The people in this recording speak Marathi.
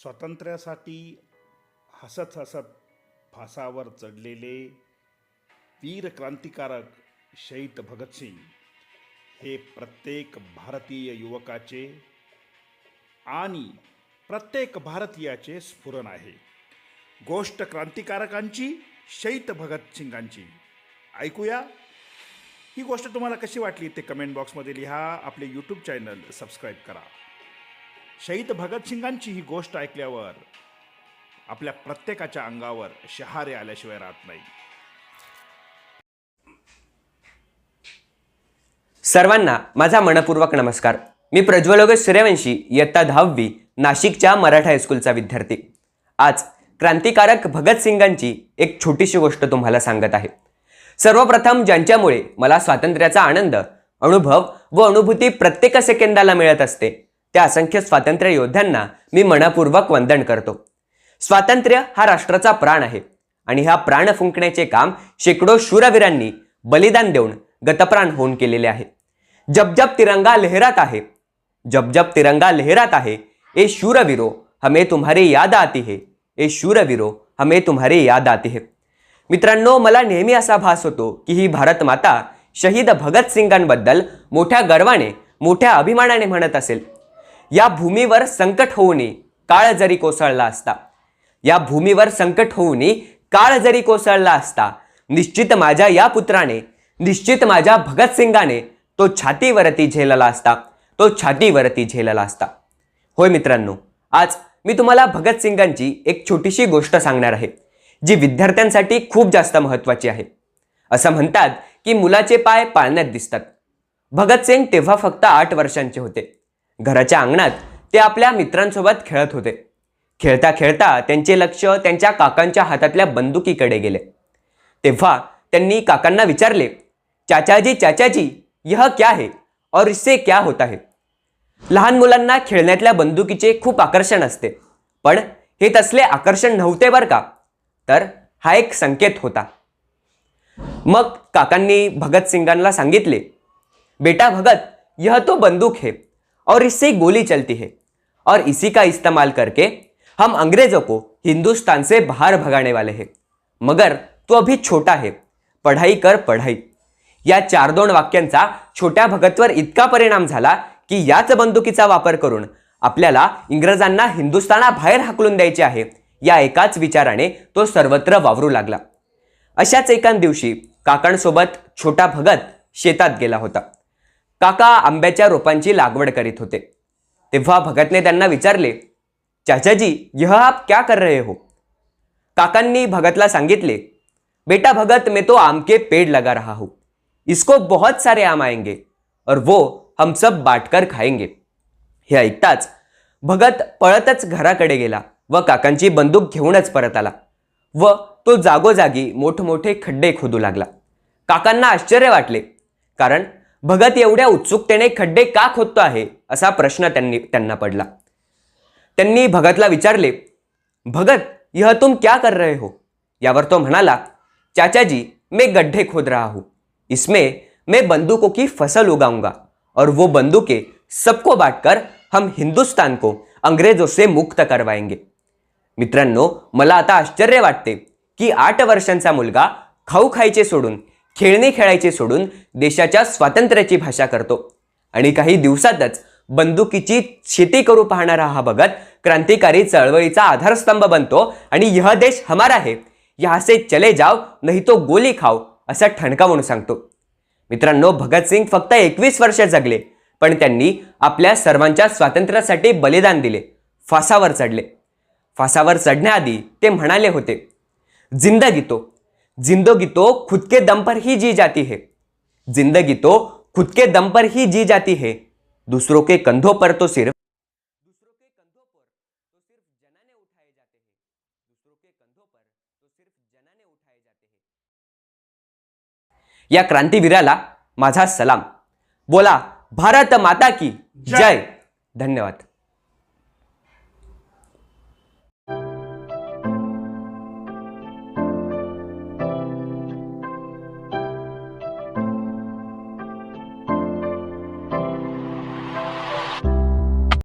स्वातंत्र्यासाठी हसत हसत फासावर चढलेले वीर क्रांतिकारक शहीद भगतसिंग हे प्रत्येक भारतीय युवकाचे आणि प्रत्येक भारतीयाचे स्फुरण आहे. गोष्ट क्रांतिकारकांची शहीद भगतसिंगांची ऐकूया. ही गोष्ट तुम्हाला कशी वाटली ते कमेंट बॉक्समध्ये लिहा. आपले यूट्यूब चॅनल सबस्क्राईब करा. शहीद भगतसिंगांची ही गोष्ट ऐकल्यावर आपल्या प्रत्येकाच्या अंगावर शहारे आल्याशिवाय राहत नाही. सर्वांना माझा मनपूर्वक नमस्कार. मी प्रज्वलोक सूर्यवंशी इयत्ता दहावी नाशिकच्या मराठा हायस्कूलचा विद्यार्थी. आज क्रांतिकारक भगतसिंगांची एक छोटीशी गोष्ट तुम्हाला सांगत आहे. सर्वप्रथम ज्यांच्यामुळे मला स्वातंत्र्याचा आनंद अनुभव व अनुभूती प्रत्येक सेकंदाला मिळत असते त्या असंख्य स्वातंत्र्य योद्ध्यांना मी मनपूर्वक वंदन करतो. स्वातंत्र्य हा राष्ट्राचा प्राण आहे आणि हा प्राण फुंकण्याचे काम शेकडो शूरवीरांनी बलिदान देऊन गतप्राण होऊन केलेले आहे. जब तिरंगा लहरात आहे जबजब तिरंगा लहरात आहे ए शूरवीरो हमें तुम्हारी याद आती है ए शूरवीरो हमें तुम्हारी याद आती है. मित्रांनो मला नेहमी असा भास होतो की ही भारत माता शहीद भगतसिंगांबद्दल मोठ्या गर्वाने मोठ्या अभिमानाने म्हणत असेल. या भूमीवर संकट होऊनी काळ जरी कोसळला असता या भूमीवर संकट होऊनी काळ जरी कोसळला असता निश्चित माझ्या या पुत्राने निश्चित माझ्या भगतसिंगाने तो छातीवरती झेलला असता तो छातीवरती झेलला असता. होय मित्रांनो आज मी तुम्हाला भगतसिंगांची एक छोटीशी गोष्ट सांगणार आहे जी विद्यार्थ्यांसाठी खूप जास्त महत्त्वाची आहे. असं म्हणतात की मुलाचे पाय पाळण्यात दिसतात. भगतसिंग तेव्हा फक्त आठ वर्षांचे होते. घराच्या अंगणात ते आपल्या मित्रांसोबत खेळत होते. खेळता खेळता त्यांचे लक्ष त्यांच्या काकांच्या हातातल्या बंदुकीकडे गेले. तेव्हा त्यांनी काकांना विचारले चाचाजी चाचाजी यह क्या है और इससे क्या होता है? लहान मुलांना खेळण्यातल्या बंदुकीचे खूप आकर्षण असते पण हे तसले आकर्षण नव्हते बरं का? तर हा एक संकेत होता. मग काकांनी भगतसिंगांना सांगितले बेटा भगत यह तो बंदूक है. और इससे गोली चलती है। और इसी का इस्तेमाल करके हम अंग्रेजों को हिंदुस्तान से बाहर भगाने वाले हैं। मगर तू अभी छोटा है पढ़ाई कर पढ़ाई। या चार दोन वाक्यांचा छोट्या भगतवर इतका परिणाम झाला की याच बंदुकीचा वापर करून आपल्याला इंग्रजांना हिंदुस्थानाबाहेर हाकलून द्यायचे आहे या एकाच विचाराने तो सर्वत्र वावरू लागला. अशाच एका दिवशी काकांसोबत छोटा भगत शेतात गेला होता. काका आंब्याच्या रोपांची लागवड करीत होते. तेव्हा भगतने त्यांना विचारले चाचाजी यह आप क्या कर रहे हो? काकांनी भगतला सांगितले बेटा भगत मैं तो आम के पेड़ लगा रहा हूं. इसको बहुत सारे आम आएंगे और वो हम सब बाटकर खाएंगे. हे ऐकताच भगत पळतच घराकडे गेला व काकांची बंदूक घेऊनच परत आला व तो जागोजागी मोठमोठे खड्डे खोदू लागला. काकांना आश्चर्य वाटले कारण भगत एवढ्या उत्सुकतेने खड्डे का खोदतो आहे असा प्रश्न त्यांनी त्यांना पडला. त्यांनी भगतला विचारले भगत यह तुम क्या कर रहे हो? यावर तो म्हणाला चाचाजी मैं गड्ढे खोद रहा हूं. इसमें मैं बंदूकों की फसल उगाऊंगा और वो बंदूकें सबको बांटकर हम हिंदुस्तान को अंग्रेजों से मुक्त करवाएंगे. मित्रांनो मला आता आश्चर्य वाटते की आठ वर्षांचा मुलगा खाऊ खायचे सोडून खेळणे खेळायचे सोडून देशाच्या स्वातंत्र्याची भाषा करतो. आणि काही दिवसातच बंदुकीची शेती करू पाहणारा हा भगत क्रांतिकारी चळवळीचा आधारस्तंभ बनतो आणि यह देश हमारा है. यासे चले जाव नाही तो गोली खाव असा ठणकावून सांगतो. मित्रांनो भगतसिंग फक्त एकवीस वर्ष जगले पण त्यांनी आपल्या सर्वांच्या स्वातंत्र्यासाठी बलिदान दिले फासावर चढले. फासावर चढण्याआधी ते म्हणाले होते जिंदगी तो ज़िंदगी तो खुद के दम पर ही जी जाती है। ज़िंदगी तो खुद के दम पर ही जी जाती है। दूसरों के कंधों पर तो सिर्फ़ दूसरों के कंधों पर तो सिर्फ़ जनाने उठाए जाते हैं दूसरों के कंधों पर तो सिर्फ़ जनाने उठाए जाते हैं या क्रांतीवीराला माझा सलाम। बोला भारत माता की जय। धन्यवाद।